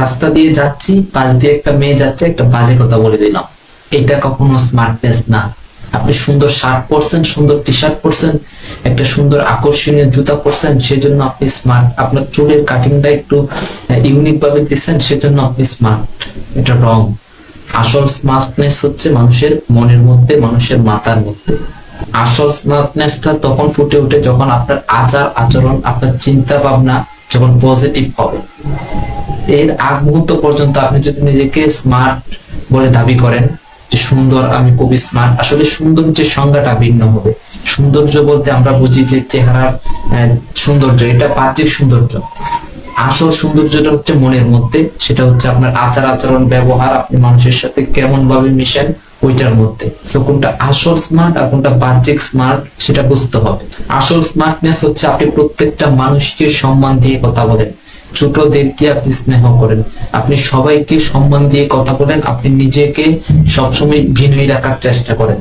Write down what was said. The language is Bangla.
রাস্তা দিয়ে যাচ্ছি, পাশ দিয়ে একটা মেয়ে যাচ্ছে, একটা বাজে কথা বলে দিলাম। এটা কখনো স্মার্টনেস না। আপনি সুন্দর শার্ট পরছেন, সুন্দর টি শার্ট পরছেন, একটা সুন্দর আকর্ষণীয় জুতা পরছেন, সেজন্য আপনি স্মার্ট আপনার চুলের কাটিংটা একটু ইউনিক ভাবে দিচ্ছেন, সেজন্য আপনি স্মার্ট এটা রং আসল স্মার্টনেস হচ্ছে মানুষের মনের মধ্যে, মানুষের মাথার মধ্যে। আসল স্মার্টনেসটা তখন ফুটে ওঠে যখন আপনার আচার আচরণ আপনার চিন্তা ভাবনা যখন পজিটিভ হবে। এর আগ মুহূর্ত পর্যন্ত আপনি যদি নিজেকে স্মার্ট বলে দাবি করেন, যে সুন্দর, আমি খুবই স্মার্ট আসলে সুন্দর সৌন্দর্যের সংজ্ঞাটা ভিন্ন হবে। সৌন্দর্য বলতে আমরা বুঝি যে চেহারার সৌন্দর্য, এটা বাহ্যিক সৌন্দর্য। আসল সৌন্দর্যটা হচ্ছে মনের মধ্যে, সেটা হচ্ছে আপনার আচার আচরণ, ব্যবহার, আপনি মানুষের সাথে কেমন ভাবে মিশেন, ওইটার মধ্যে। সো কোনটা আসল স্মার্ট আর কোনটা বাহ্যিক স্মার্ট সেটা বুঝতে হবে। আসল স্মার্টনেস হচ্ছে আপনি প্রত্যেকটা মানুষকে সম্মান দিয়ে কথা বলেন। ছোটদেরকে আপনি স্নেহ করেন। আপনি সবাইকে সম্মান দিয়ে কথা বলেন, আপনি নিজেকে সবসময় ভিনই রাখার চেষ্টা করেন।